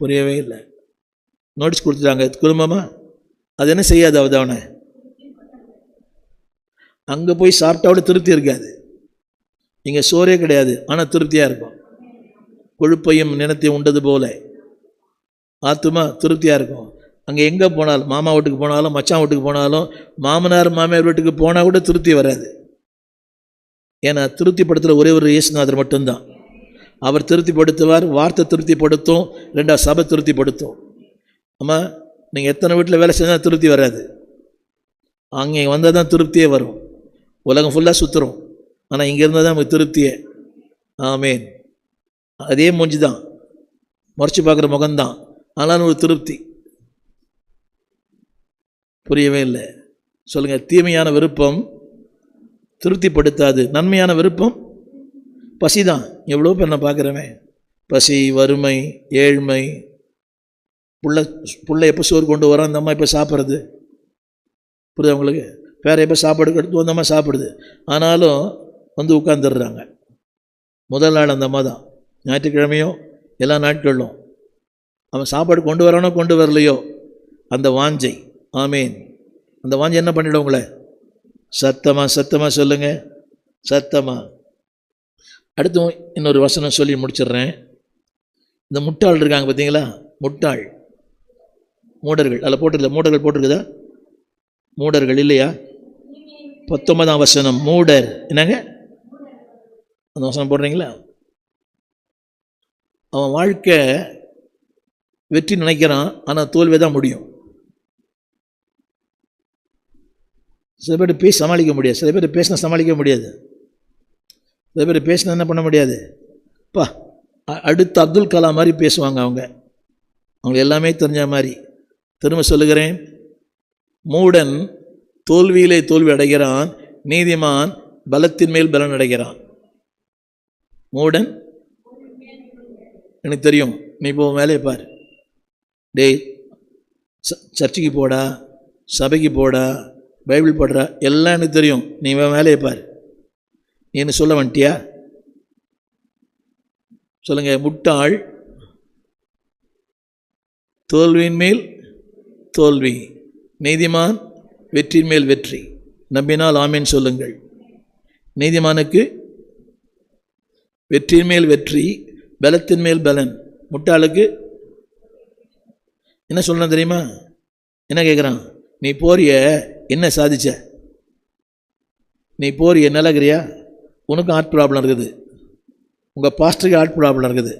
புரியவே இல்லை. நோட்டீஸ் கொடுத்துட்டாங்க. குடும்பமாக அது என்ன செய்யாது அவ அவனை? அங்கே போய் சாப்பிட்டாவோட திருப்தி இருக்காது. இங்கே சோறே கிடையாது. ஆனால் திருப்தியாக இருக்கும். கொழுப்பையும் நினத்தையும் உண்டது போல. ஆத்துமா திருப்தியாக இருக்கும். அங்கே எங்கே போனாலும் மாமா வீட்டுக்கு போனாலும் மச்சான் வீட்டுக்கு போனாலும் மாமனார் மாமியார் வீட்டுக்கு போனால் கூட திருப்தி வராது. ஏன்னா திருப்திப்படுத்துகிற ஒரே ஒரு இயேசுநாதர் மட்டும்தான். அவர் திருப்திப்படுத்துவார் வார்த்தை திருப்திப்படுத்தும் ரெண்டாவது சபை திருப்திப்படுத்தும். ஆமாம் நீங்கள் எத்தனை வீட்டில் வேலை செஞ்சால் திருப்தி வராது. அங்கே வந்தால் தான் திருப்தியே வரும். உலகம் ஃபுல்லாக சுற்றுறோம் ஆனால் இங்கே இருந்தால் தான் நமக்கு திருப்தியே. ஆமேன். அதே மூஞ்சி தான். முறைச்சி பார்க்குற முகம்தான் ஆனாலும் ஒரு திருப்தி. புரியவே இல்லை. சொல்லுங்கள் தீமையான விருப்பம் திருப்திப்படுத்தாது. நன்மையான விருப்பம் பசி தான் எவ்வளோ பேர் நான் பார்க்குறேன் பசி வறுமை ஏழ்மை. புள்ள புள்ள எப்போ சோறு கொண்டு வரோம் அந்த அம்மா இப்போ சாப்பிட்றது? புரியுது அவங்களுக்கு வேற எப்போ சாப்பாடு எடுத்து அந்த அம்மா சாப்பிடுது. ஆனாலும் வந்து உட்காந்துடுறாங்க முதல் நாள் அந்த அம்மா தான். ஞாயிற்றுக்கிழமையோ எல்லா நாட்களிலும். அவன் சாப்பாடு கொண்டு வரானோ கொண்டு வரலையோ? அந்த வாஞ்சை. ஆமீன். அந்த வாஞ்சை என்ன பண்ணிவிடும் உங்களை? சத்தமாக சத்தமாக சொல்லுங்கள் சத்தமாக அடுத்து இன்னொரு வசனம் சொல்லி முடிச்சிடுறேன். இந்த முட்டாள் இருக்காங்க பார்த்தீங்களா? முட்டாள். மூடர்கள். அதில் போட்டிருக்கல மூடர்கள் போட்டிருக்குதா? மூடர்கள் இல்லையா? பத்தொன்பதாம் வசனம். மூடர். என்னங்க? அந்த வசனம் போடுறீங்களா? அவன் வாழ்க்கை வெற்றி நினைக்கிறான். ஆனால் தோல்வி தான் முடியும். சில பேர் பேசி சமாளிக்க முடியாது. சில பேர் பேசினா சமாளிக்க முடியாது. அதே பேர் பேசினா என்ன பண்ண முடியாது? பா அ- அப்துல் கலாம் மாதிரி பேசுவாங்க அவங்க. அவங்க எல்லாமே தெரிஞ்ச மாதிரி. திரும்ப சொல்லுகிறேன். மூடன் தோல்வியிலே தோல்வி அடைகிறான் நீதிமான் பலத்தின் மேல் பலன் அடைகிறான். மூடன் எனக்கு தெரியும். நீ இப்போ வேலையை பார். டேய் ச- சர்ச்சுக்கு போடா சபைக்கு போடா பைபிள் போடுறா எல்லாம் எனக்கு தெரியும். நீ வேலையை பார். நீ என்ன சொல்ல வந்துட்டியா சொல்லுங்க முட்டாள் தோல்வியின் மேல் தோல்வி நீதிமான் வெற்றியின் மேல் வெற்றி. நம்பினால் ஆமேன் சொல்லுங்கள். நீதிமானுக்கு வெற்றியின் மேல் வெற்றி பலத்தின் மேல் பலன். முட்டாளுக்கு என்ன சொல்லணும் தெரியுமா? என்ன கேட்குறான் நீ போறிய என்ன சாதிச்ச? நீ போறிய நிலகிறியா உனக்கும் ஹார்ட் ப்ராப்ளம் இருக்குது உங்கள் பாஸ்டருக்கு ஹார்ட் ப்ராப்ளம் இருக்குது